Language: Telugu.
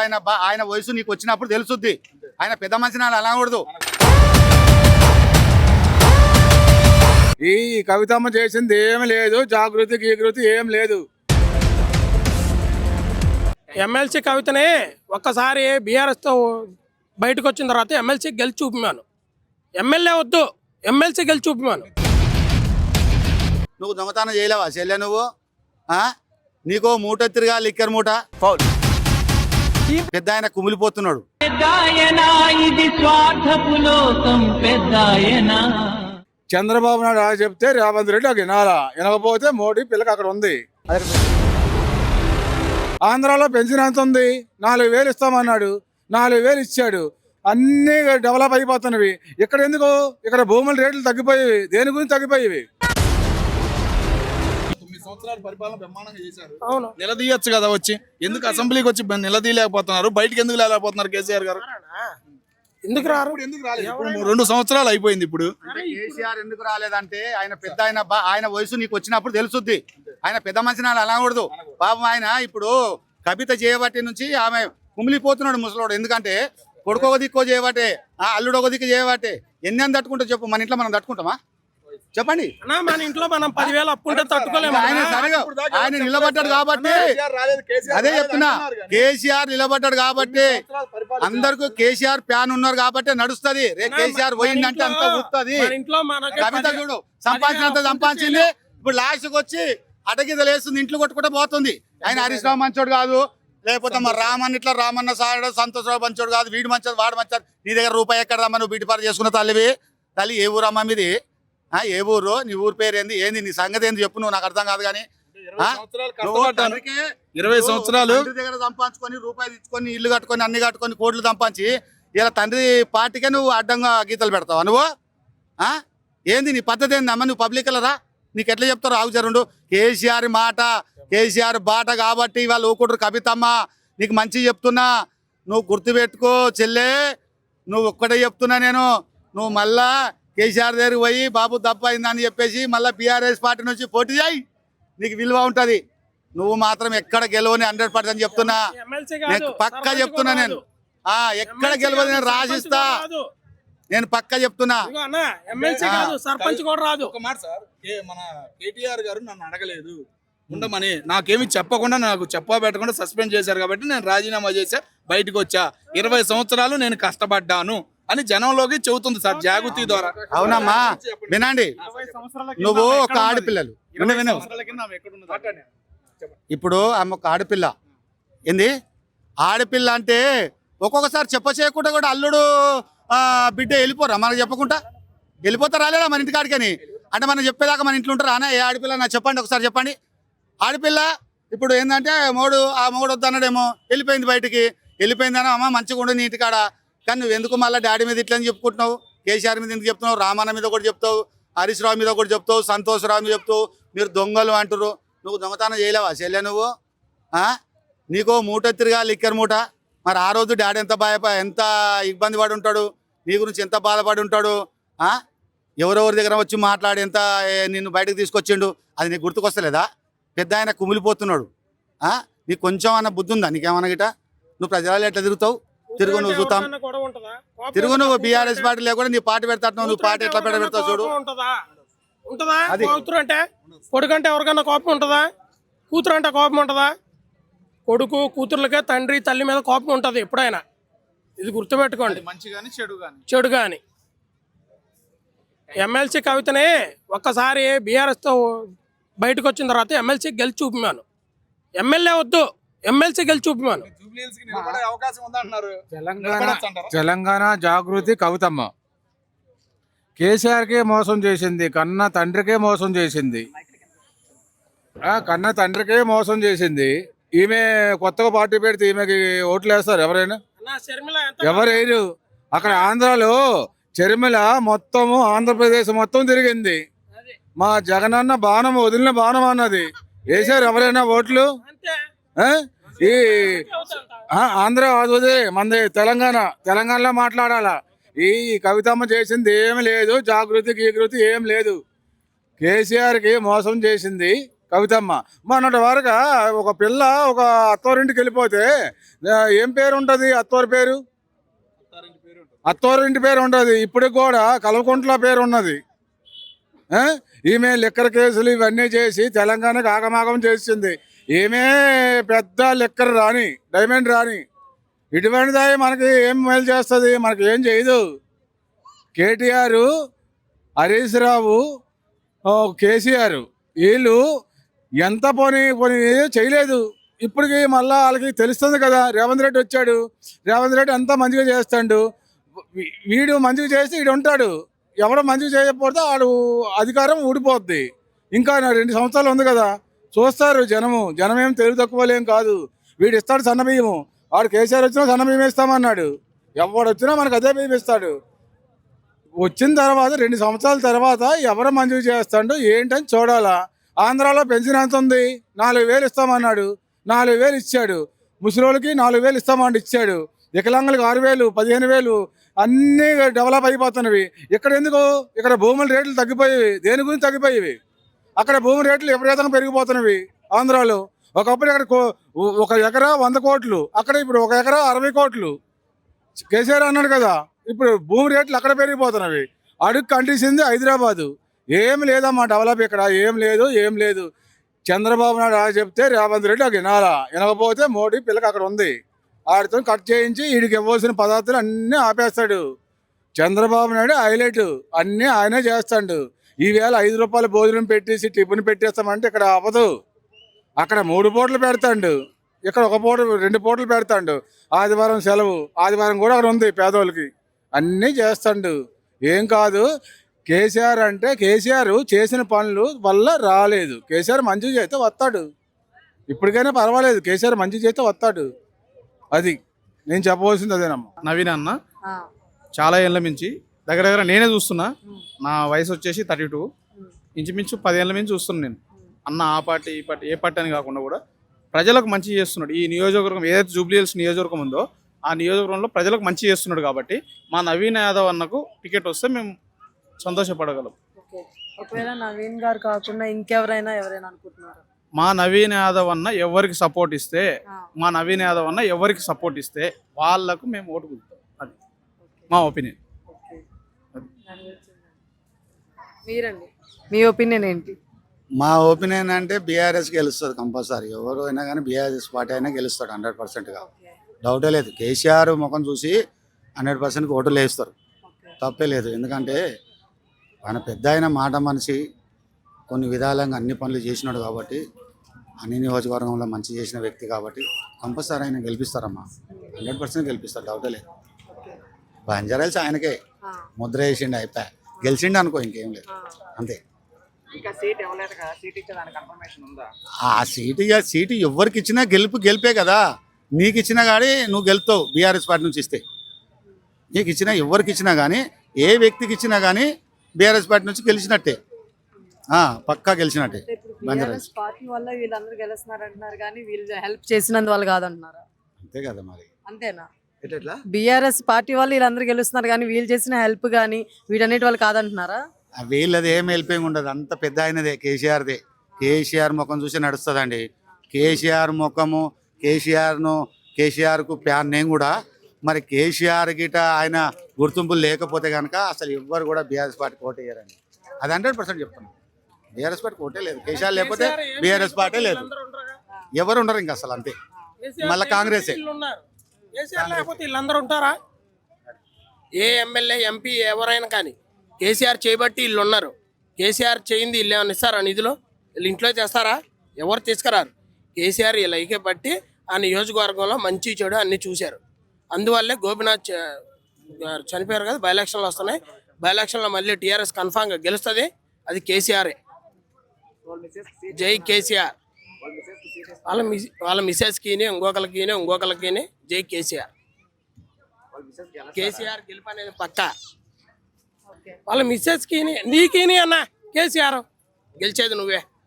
ఆయన ఆయన వయసు నీకు వచ్చినప్పుడు తెలుసుద్ది. ఆయన పెద్ద మనిషి నాడు అనకూడదు. ఈ కవితమ్మ చేసింది ఏం లేదు జాగృతి గీకృతి ఏం లేదు. ఎమ్మెల్సీ కవితని ఒక్కసారి బీఆర్ఎస్తో బయటకు వచ్చిన తర్వాత ఎమ్మెల్సీ గెలిచి చూపిమాను. ఎమ్మెల్యే వద్దు ఎమ్మెల్సీ గెలిచి చూపిమాను. నువ్వు దొంగతనం చేయలేవా? చెల్లె నువ్వు? ఆ? నీకో మూట తిరిగా లిక్కర్ మూట. పెద్ద ఆయన కుమిలిపోతున్నాడు. పెద్దాయనా ఇది స్వార్థపు లోకం పెద్దాయనా. చంద్రబాబు నాయుడు అలా చెప్తే రేవంత్ రెడ్డి అది వినాలా వినకపోతే మోడీ పిల్లకి అక్కడ ఉంది. ఆంధ్రాలో పెన్షన్ ఎంత ఉంది? నాలుగు వేలు ఇస్తామన్నాడు. నాలుగు వేలు ఇచ్చాడు. అన్నీ డెవలప్ అయిపోతున్నవి. ఇక్కడ ఎందుకు? ఇక్కడ భూముల రేట్లు తగ్గిపోయేవి. దేని గురించి తగ్గిపోయేవి? సంవత్సరాలు పరిపాలన బ్రహ్మాండంగా చేశారు. అవును. నిలదీయొచ్చు కదా వచ్చి. ఎందుకు అసెంబ్లీకి వచ్చి నిలదీయలేకపోతున్నారు? బయటికి ఎందుకు లేకపోతున్నారు కేసీఆర్ గారు? ఎందుకు రారు? ఇప్పుడు ఎందుకు రాలేదు? రెండు సంవత్సరాలు అయిపోయింది ఇప్పుడు. కేసీఆర్ ఎందుకు రాలేదంటే ఆయన పెద్ద ఆయన ఆయన వయసు నీకు వచ్చినప్పుడు తెలుసుద్ది. ఆయన పెద్ద మనిషి నాడు అనకూడదు. పాపం ఆయన ఇప్పుడు కవిత చేయబట్టి నుంచి ఆమె కుమిలిపోతున్నాడు ముసలోడు. ఎందుకంటే కొడుకు ఒక దిక్కు చేయబట్టే ఆ అల్లుడు ఒక దిక్కు చేయబట్టే ఎన్ని అని తట్టుకుంటా చెప్పు? మన ఇంట్లో మనం తట్టుకుంటామా? చెప్పండి. అన్నా మన ఇంట్లో మనం పదివేలు అప్పు ఉంటే తట్టుకోలేము ఆయన సరిగా ఆయన నిలబడ్డాడు కాబట్టి అదే చెప్తున్నా. కేసీఆర్ నిలబడ్డాడు కాబట్టి అందరికి కేసీఆర్ ప్యాన్ ఉన్నారు కాబట్టి నడుస్తది. రే కేసీఆర్ పోయిందంటే అంత ఊపుతుంది మన ఇంట్లో మనకి కవిత చూడు సంపాదించినంత సంపాదించింది. ఇప్పుడు లాస్ట్కి వచ్చి అటగిద లేస్తుంది ఇంట్లో కొట్టుకుంటే పోతుంది. ఆయన హరీష్ రావు మంచోడు కాదు. లేకపోతే మరి రామన్ ఇట్లా రామన్న సాడు సంతోష్ రావు మంచోడు కాదు. వీడు మంచోడు వాడు మంచోడు. నీ దగ్గర రూపాయి ఎక్కడ రమ్మ నువ్వు బీటిపారు చేసుకున్న తల్లివి. తల్లి ఏ ఊరు అమ్మ మీది? ఏ ఊరు? నీ ఊరు పేరు ఏంది? ఏంది నీ సంగతి ఏంది? చెప్పు నువ్వు నాకు అర్థం కాదు కానీ. ఇరవై సంవత్సరాలు దగ్గర సంపాదించుకొని రూపాయలు ఇచ్చుకొని ఇల్లు కట్టుకొని అన్ని కట్టుకొని కోట్లు సంపాదించి ఇలా తండ్రి పార్టీకే నువ్వు అడ్డంగా గీతలు పెడతావా? నువ్వు? ఏంది నీ పద్ధతి ఏంది? అమ్మ నువ్వు పబ్లిక్రా నీకు ఎట్లా చెప్తారు? ఆగుచరుండు కేసీఆర్ మాట కేసీఆర్ బాట కాబట్టి ఇవాళ ఊకుంటారు కవితమ్మ. నీకు మంచి చెప్తున్నా. నువ్వు గుర్తుపెట్టుకో చెల్లే. నువ్వు ఒక్కటే చెప్తున్నా నేను. నువ్వు మళ్ళా కేసీఆర్ దగ్గరికి పోయి బాబు తప్ప అయిందని చెప్పేసి మళ్ళీ బీఆర్ఎస్ పార్టీ నుంచి పోటీ చేయి నీకు విలువ ఉంటది. నువ్వు మాత్రం ఎక్కడ గెలవని హండ్రెడ్ పర్సెంట్ చెప్తున్నా. పక్కా చెప్తున్నా నేను. ఆ ఎక్కడ గెలవదు నేను రాసిస్తా. నేను పక్కా చెప్తున్నా. సర్పంచ్ కూడా రాదు ఒక మాట సార్ ఏ మన కేటీఆర్ గారు నన్ను అడగలేదు. ఉండమని నాకేమి చెప్పకుండా నాకు చెప్పా పెట్టకుండా సస్పెండ్ చేశారు కాబట్టి నేను రాజీనామా చేసా బయటకు వచ్చా. ఇరవై సంవత్సరాలు నేను కష్టపడ్డాను. అని జనంలోకి చెబుతుంది సార్ జాగృతి ద్వారా. అవునమ్మా. వినండి. నువ్వు ఒక ఆడపిల్లలు. విను విను. ఇప్పుడు ఆమె ఒక ఆడపిల్ల. ఏంది? ఆడపిల్ల అంటే ఒక్కొక్కసారి చెప్ప చేయకుండా కూడా అల్లుడు ఆ, బిడ్డ వెళ్ళిపోరా? మనకు చెప్పకుండా? వెళ్ళిపోతారా లేదా మన ఇంటికాడికని అంటే మనం చెప్పేదాకా మన ఇంట్లో ఉంటారా? ఏ ఆడపిల్ల నాకు చెప్పండి ఒకసారి చెప్పండి. ఆడపిల్ల ఇప్పుడు ఏంటంటే మోడు ఆ మోడు వద్దన్నాడేమో వెళ్ళిపోయింది బయటికి. వెళ్ళిపోయిందనో అమ్మ మంచిగా ఉండు నీ ఇంటికాడ కానీ నువ్వు ఎందుకు మళ్ళీ డాడీ మీద ఇట్లని చెప్పుకుంటున్నావు? కేసీఆర్ మీద ఎందుకు చెప్తున్నావు? రామాన మీద ఒకటి చెప్తావు. హరీష్ రావు మీద ఒకటి చెప్తావు. సంతోష్ రావు మీద చెప్తావు. మీరు దొంగలు అంటారు నువ్వు దొంగతనం చేయలేవా చెల్లె నువ్వు? నీకు మూట తిరిగా లిక్కర్ మూట. మరి ఆ రోజు డాడీ ఎంత భయ ఎంత ఇబ్బంది పడి ఉంటాడు? నీ గురించి ఎంత బాధపడి ఉంటాడు? ఎవరెవరి దగ్గర వచ్చి మాట్లాడి ఎంత నిన్ను బయటకు తీసుకొచ్చిండు? అది నీకు గుర్తుకొస్తలేదా? పెద్ద ఆయన కుమిలిపోతున్నాడు. నీకు కొంచెం అన్న బుద్ధి ఉందా? నీకేమన్నా గిట? నువ్వు ప్రజలలో ఎట్లా తిరుగుతావు? తిరుగు నువ్వు చూద్దాం తిరుగు నువ్వు? బీఆర్ఎస్ పార్టీ లేకుండా నీ పార్టీ పెడతావు నువ్వు పార్టీ ఎట్లా పెడ పెడతావు చూడు. ఉంటుందా. కూతురు అంటే? కొడుకు అంటే ఎవరికైనా కోపం ఉంటుందా? కూతురు అంటే కోపం ఉంటుందా? కొడుకు కూతుర్లకే తండ్రి తల్లి మీద కోపం ఉంటుంది ఎప్పుడైనా. ఇది గుర్తుపెట్టుకోండి. మంచి కానీ చెడు కానీ చెడుగా అని ఎమ్మెల్సీ కవితని ఒక్కసారి బీఆర్ఎస్తో బయటకు వచ్చిన తర్వాత ఎమ్మెల్సీ గెలిచి చూపిమాను. ఎమ్మెల్యే వద్దు. ఎమ్మెల్సీ గెలిచి చూపిమాను. తెలంగాణ నిలబడొచ్చు అంటారా? తెలంగాణ జాగృతి కవితమ్మ. కేసీఆర్కే మోసం చేసింది కన్న తండ్రికే మోసం చేసింది. ఆ, కన్న తండ్రికే మోసం చేసింది. ఈమె కొత్తగా పార్టీ పెడితే ఈమెకి ఓట్లు వేస్తారు ఎవరైనా? అన్నా, షర్మిల ఎంత ఎవరు వేయరు? అక్కడ ఆంధ్రాలో చర్మిల మొత్తము ఆంధ్రప్రదేశ్ మొత్తం తిరిగింది. మా జగనన్న బాణం వదిలిన బాణం అన్నది. వేశారు ఎవరైనా ఓట్లు? ఈ ఆంధ్ర అదే మంది తెలంగాణ. తెలంగాణలో మాట్లాడాలా? ఈ కవితమ్మ చేసింది ఏం లేదు జాగృతి గీకృతి ఏం లేదు. కేసీఆర్కి మోసం చేసింది కవితమ్మ. మొన్నటి వరకు ఒక పిల్ల ఒక అత్తోరింటికి వెళ్ళిపోతే ఏం పేరు ఉంటుంది అత్తోరి పేరు? అత్తోరింటి పేరు ఉంటుంది. ఇప్పటికి కూడా కలవకుంట్ల పేరు ఉన్నది. ఈమె లిక్కర్ కేసులు ఇవన్నీ చేసి తెలంగాణకు ఆగమాగం చేసింది. ఈమె పెద్ద లిక్కర్ రాని డైమండ్ రాని ఇటువంటిది మనకి ఏం మేలు చేస్తుంది? మనకి ఏం చేయదు. కేటీఆర్ హరీష్ రావు కేసీఆర్ వీళ్ళు ఎంత పోనీ పోనీ చేయలేదు. ఇప్పటికి మళ్ళీ వాళ్ళకి తెలుస్తుంది కదా రేవంత్ రెడ్డి వచ్చాడు. రేవంత్ రెడ్డి అంతా మంచిగా చేస్తాడు. వీడు మంచిగా చేసి వీడు ఉంటాడు. ఎవడో మంచిగా చేయకపోతే వాడు అధికారం ఊడిపోద్ది. ఇంకా రెండు సంవత్సరాలు ఉంది కదా. చూస్తారు జనము. జనమేం తెలివి తక్కువలేం కాదు. వీడు ఇస్తాడు సన్న బియ్యము. వాడు కేసీఆర్ వచ్చినా సన్న బియ్యం ఇస్తామన్నాడు. ఎవడు వచ్చినా మనకు అదే బియ్యం ఇస్తాడు. వచ్చిన తర్వాత రెండు సంవత్సరాల తర్వాత ఎవరు మంజూరు చేస్తాడు ఏంటని చూడాలా. ఆంధ్రాలో పెన్షన్ ఎంత ఉంది? నాలుగు వేలు ఇస్తామన్నాడు. నాలుగు వేలు ఇచ్చాడు. ముసలోళ్ళకి నాలుగు వేలు ఇస్తామంటే ఇచ్చాడు. వికలాంగులకు ఆరు వేలు పదిహేను వేలు అన్నీ డెవలప్ అయిపోతున్నవి. ఇక్కడ ఎందుకు? ఇక్కడ భూముల రేట్లు తగ్గిపోయేవి. దేని గురించి తగ్గిపోయేవి? అక్కడ భూమి రేట్లు విపరీతంగా పెరిగిపోతున్నవి ఆంధ్రాలో. ఒకప్పుడు ఇక్కడ కో- ఒక ఎకరా వంద కోట్లు అక్కడ ఇప్పుడు ఒక ఎకరా అరవై కోట్లు. కేసీఆర్ అన్నాడు కదా ఇప్పుడు భూమి రేట్లు అక్కడ పెరిగిపోతున్నవి. అడుగు కండిసింది హైదరాబాదు. ఏం లేదమ్మా డెవలప్ ఇక్కడ ఏం లేదు ఏం లేదు. చంద్రబాబు నాయుడు ఆ చెప్తే రేవంత్ రెడ్డి అక్కడ వినాలా? వినకపోతే మోడీ పిల్లకి అక్కడ ఉంది. ఆడితో కట్ చేయించి వీడికి ఇవ్వాల్సిన పదార్థాలు అన్నీ ఆపేస్తాడు. చంద్రబాబు నాయుడు హైలైట్ అన్నీ ఆయనే చేస్తాడు. ఈవేళ ఐదు రూపాయల భోజనం పెట్టేసి టిఫిన్ పెట్టేస్తామంటే ఇక్కడ అవ్వదు అక్కడ మూడు పూటలు పెడతాడు. ఇక్కడ ఒక పూట రెండు పూటలు పెడతాడు. ఆదివారం సెలవు. ఆదివారం కూడా అక్కడ ఉంది పేదోళ్ళకి. అన్నీ చేస్తాడు. ఏం కాదు కేసీఆర్ అంటే కేసీఆర్ చేసిన పనులు వల్ల రాలేదు. కేసీఆర్ మంచి చేస్తే వస్తాడు. ఇప్పటికైనా పర్వాలేదు. కేసీఆర్ మంచి చేస్తే వస్తాడు. అది నేను చెప్పవలసింది అదేనమ్మా. నవీన్ అన్న చాలా ఏళ్ళ మించి దగ్గర దగ్గర నేనే చూస్తున్నా. నా వయసు వచ్చేసి థర్టీ టూ ఇంచుమించు పదేళ్ళ మించి చూస్తున్నా నేను. అన్న ఆ పార్టీ ఈ పార్టీ ఏ పార్టీ అని కాకుండా కూడా ప్రజలకు మంచి చేస్తున్నాడు. ఈ నియోజకవర్గం ఏదైతే జూబ్లీహిల్స్ నియోజకవర్గం ఉందో ఆ నియోజకవర్గంలో ప్రజలకు మంచి చేస్తున్నాడు కాబట్టి మా నవీన్ యాదవ్ అన్నకు టికెట్ వస్తే మేము సంతోషపడగలం. ఒకవేళ నవీన్ గారు కాకుండా ఇంకెవరైనా ఎవరైనా అనుకుంటున్నారు? మా నవీన్ యాదవ్ అన్న ఎవరికి సపోర్ట్ ఇస్తే మా నవీన్ యాదవ్ అన్న ఎవరికి సపోర్ట్ ఇస్తే వాళ్ళకు మేము ఓటు కుదుతాం అది మా ఒపీనియన్ ఓకే. దాని గురించి ఏంటండి? మీరండి? మీ ఒపీనియన్ ఏంటి? మా ఒపీనియన్ అంటే బీఆర్ఎస్ గెలుస్తుంది కంపల్సరీ. ఎవరు అయినా కానీ బీఆర్ఎస్ పార్టీ అయినా గెలుస్తాడు హండ్రెడ్ పర్సెంట్గా డౌటే లేదు. కేసీఆర్ ముఖం చూసి హండ్రెడ్ పర్సెంట్కి ఓట్లు వేస్తారు తప్పే లేదు. ఎందుకంటే ఆయన పెద్ద అయిన మాట మనిషి కొన్ని విధాలంగా అన్ని పనులు చేసినాడు కాబట్టి అన్ని నియోజకవర్గంలో మంచి చేసిన వ్యక్తి కాబట్టి కంపల్సరీ ఆయన గెలిపిస్తారమ్మా. హండ్రెడ్ పర్సెంట్ గెలిపిస్తారు డౌటే లేదు. బంజారాల్స్ ఆయనకే. ముద్ర వేసిండు అయిపోయా. గెలిచిండు అనుకో ఇంకేం లేదు. అంతే. ఆ సీటు సీటు ఎవరికి ఇచ్చినా గెలుపు గెలిపే కదా. నీకు ఇచ్చినా కానీ నువ్వు గెలుతావు బీఆర్ఎస్ పార్టీ నుంచి ఇస్తే. నీకు ఇచ్చినా ఎవరికి ఇచ్చినా కానీ ఏ వ్యక్తికి ఇచ్చినా కానీ బీఆర్ఎస్ పార్టీ నుంచి గెలిచినట్టే. పక్కా గెలిచినట్టే. పార్టీ వల్ల వీళ్ళందరూ గెలుస్తున్నారు అంటున్నారు కానీ వీళ్ళు హెల్ప్ చేసినందువల్ల కాదంటున్నారా? అంతే కదా మరి. అంతేనా? బీఆర్ఎస్ పార్టీ వాళ్ళు వీళ్ళందరూ గెలుస్తున్నారు కానీ వీళ్ళు చేసిన హెల్ప్ కానీ వీటన్నిటి వాళ్ళు కాదంటున్నారా? వీళ్ళది ఏం వెళ్ళిపోయి ఉండదు. అంత పెద్ద ఆయనదే కేసీఆర్దే. కేసీఆర్ ముఖం చూసి నడుస్తుందండి. కేసీఆర్ ముఖము కేసీఆర్ను కేసీఆర్కు ప్యాన్ నేను కూడా మరి కేసీఆర్ గిట ఆయన గుర్తింపు లేకపోతే కనుక అసలు ఎవ్వరు కూడా బీఆర్ఎస్ పార్టీ ఓటు వేయరండి. అది హండ్రెడ్ పర్సెంట్ చెప్తున్నాను బీఆర్ఎస్ పార్టీ ఓటే లేదు. కేసీఆర్ లేకపోతే బీఆర్ఎస్ పార్టీ లేదు. ఎవరు ఉండరు ఇంకా అసలు అంతే. మళ్ళా కాంగ్రెసే. కేసీఆర్ లేకపోతే వీళ్ళందరూ ఉంటారా? ఏ ఎమ్మెల్యే ఎంపీ ఎవరైనా కానీ కేసీఆర్ చేయబట్టి వీళ్ళు ఉన్నారు. కేసీఆర్ చేయింది వీళ్ళు ఏమైనా ఇస్తారా నిధులు? వీళ్ళు ఇంట్లో చేస్తారా? ఎవరు తీసుకురారు? కేసీఆర్ వీళ్ళు ఐకే బట్టి ఆ నియోజకవర్గంలో మంచి చెడు అన్ని చూశారు. అందువల్లే గోపినాథ్ గారు చనిపోయారు కదా బై ఎలక్షన్లు వస్తున్నాయి. బై ఎలక్షన్లో మళ్ళీ టీఆర్ఎస్ కన్ఫామ్గా గెలుస్తుంది. అది కేసీఆరే. జై కేసీఆర్. వాళ్ళ మిస్ వాళ్ళ మిసెస్కి ఇంకొకరికి ఇంకొకరికి జై కేసీఆర్. కేసీఆర్ గెలుపు అనేది పక్క వాళ్ళ మిస్సెస్కి నీకీని అన్న కేసీఆర్ గెలిచేది నువ్వే.